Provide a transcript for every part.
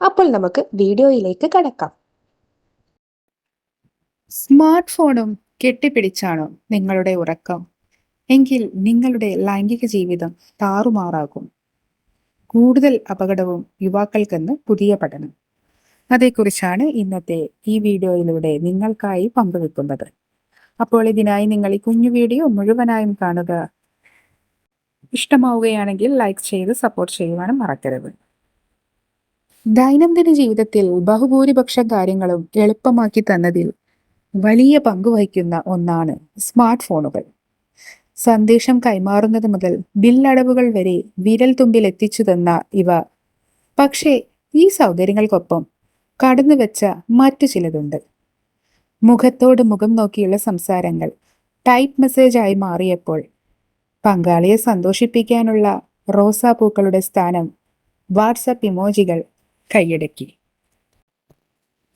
അപ്പോൾ നമുക്ക് വീഡിയോയിലേക്ക് കടക്കാം. സ്മാർട്ട് ഫോണും കെട്ടിപ്പിടിച്ചാണോ നിങ്ങളുടെ ഉറക്കം. എങ്കിൽ നിങ്ങളുടെ ലൈംഗിക ജീവിതം താറുമാറാകും. കൂടുതൽ അപകടവും യുവാക്കൾക്കെന്ന് പുതിയ പഠനം. അതേക്കുറിച്ചാണ് ഇന്നത്തെ ഈ വീഡിയോയിലൂടെ നിങ്ങൾക്കായി പങ്കുവെക്കുന്നത്. അപ്പോൾ ഇതിനായി നിങ്ങൾ ഈ കുഞ്ഞു വീഡിയോ മുഴുവനായും കാണുക. ഇഷ്ടമാവുകയാണെങ്കിൽ ലൈക്ക് ചെയ്ത് സപ്പോർട്ട് ചെയ്യുവാനും മറക്കരുത്. ദൈനംദിന ജീവിതത്തിൽ ബഹുഭൂരിപക്ഷം കാര്യങ്ങളും എളുപ്പമാക്കി തന്നതിൽ വലിയ പങ്ക് വഹിക്കുന്ന ഒന്നാണ് സ്മാർട്ട് ഫോണുകൾ സന്ദേശം കൈമാറുന്നത് മുതൽ ബില്ലടവുകൾ വരെ വിരൽ തുമ്പിൽ എത്തിച്ചു തന്ന ഇവ. പക്ഷേ ഈ സൗകര്യങ്ങൾക്കൊപ്പം കടന്നു വെച്ച മറ്റു ചിലതുണ്ട്. മുഖത്തോട് മുഖം നോക്കിയുള്ള സംസാരങ്ങൾ ടൈപ്പ് മെസ്സേജായി മാറിയപ്പോൾ പങ്കാളിയെ സന്തോഷിപ്പിക്കാനുള്ള റോസാപ്പൂക്കളുടെ സ്ഥാനം വാട്സപ്പ് ഇമോജികൾ കൈയടക്കി.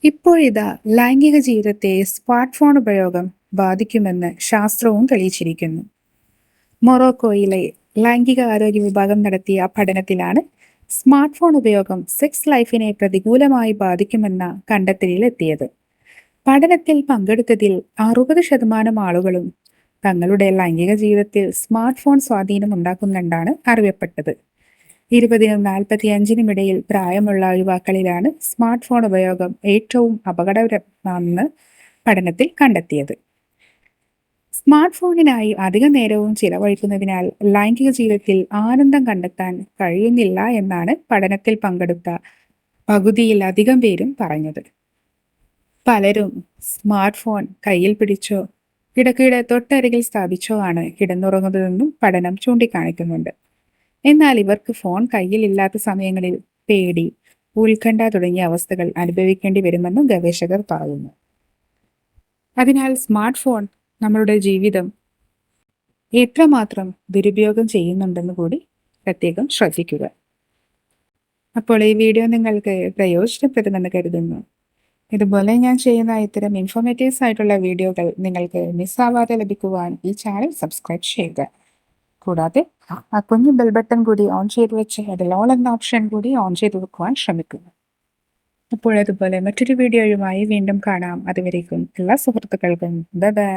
ഇപ്പോഴിതാ ലൈംഗിക ജീവിതത്തെ സ്മാർട്ട് ഫോൺ ഉപയോഗം ബാധിക്കുമെന്ന് ശാസ്ത്രവും തെളിയിച്ചിരിക്കുന്നു. മൊറോക്കോയിലെ ലൈംഗിക ആരോഗ്യ വിഭാഗം നടത്തിയ പഠനത്തിലാണ് സ്മാർട്ട് ഫോൺ ഉപയോഗം സെക്സ് ലൈഫിനെ പ്രതികൂലമായി ബാധിക്കുമെന്ന കണ്ടെത്തലിലെത്തിയത്. പഠനത്തിൽ പങ്കെടുത്തതിൽ അറുപത് ശതമാനം ആളുകളും തങ്ങളുടെ ലൈംഗിക ജീവിതത്തിൽ സ്മാർട്ട് ഫോൺ സ്വാധീനം ഉണ്ടാക്കുന്നുണ്ടാണ് അറിയപ്പെട്ടത്. ഇരുപതിനും നാൽപ്പത്തി അഞ്ചിനും ഇടയിൽ പ്രായമുള്ള യുവാക്കളിലാണ് സ്മാർട്ട് ഫോൺ ഉപയോഗം ഏറ്റവും അപകടകരമാണെന്ന് പഠനത്തിൽ കണ്ടെത്തിയത്. സ്മാർട്ട് ഫോണിനായി അധിക നേരവും ചിലവഴിക്കുന്നതിനാൽ ലൈംഗിക ജീവിതത്തിൽ ആനന്ദം കണ്ടെത്താൻ കഴിയുന്നില്ല എന്നാണ് പഠനത്തിൽ പങ്കെടുത്ത പകുതിയിൽ അധികം പേരും പറഞ്ഞത്. പലരും സ്മാർട്ട് ഫോൺ കയ്യിൽ പിടിച്ചോ ഇടക്കിടെ തൊട്ടരികിൽ സ്ഥാപിച്ചോ ആണ് കിടന്നുറങ്ങുന്നതെന്നും പഠനം ചൂണ്ടിക്കാണിക്കുന്നുണ്ട്. എന്നാൽ ഇവർക്ക് ഫോൺ കയ്യിലില്ലാത്ത സമയങ്ങളിൽ പേടി ഉത്കണ്ഠ തുടങ്ങിയ അവസ്ഥകൾ അനുഭവിക്കേണ്ടി വരുമെന്നും ഗവേഷകർ പറയുന്നു. അതിനാൽ സ്മാർട്ട് ഫോൺ നമ്മളുടെ ജീവിതം എത്രമാത്രം ദുരുപയോഗം ചെയ്യുന്നുണ്ടെന്ന് കൂടി പ്രത്യേകം ശ്രദ്ധിക്കുക. അപ്പോൾ ഈ വീഡിയോ നിങ്ങൾക്ക് പ്രയോജനപ്പെടുമെന്ന് കരുതുന്നു. ഇതുപോലെ ഞാൻ ചെയ്യുന്ന ഇത്തരം ഇൻഫോർമേറ്റീവ്സ് ആയിട്ടുള്ള വീഡിയോകൾ നിങ്ങൾക്ക് മിസ്സാവാതെ ലഭിക്കുവാൻ ഈ ചാനൽ സബ്സ്ക്രൈബ് ചെയ്യുക. കൂടാതെ ആ കുഞ്ഞു ബെൽ ബട്ടൺ കൂടി ഓൺ ചെയ്ത് വെച്ച് അതിൽ ഓൾ എന്ന ഓപ്ഷൻ കൂടി ഓൺ ചെയ്ത് വെക്കുവാൻ ശ്രമിക്കുന്നു. അപ്പോൾ അതുപോലെ മറ്റൊരു വീഡിയോയുമായി വീണ്ടും കാണാം. അതുവരേക്കും എല്ലാ സുഹൃത്തുക്കൾക്കും. Bye bye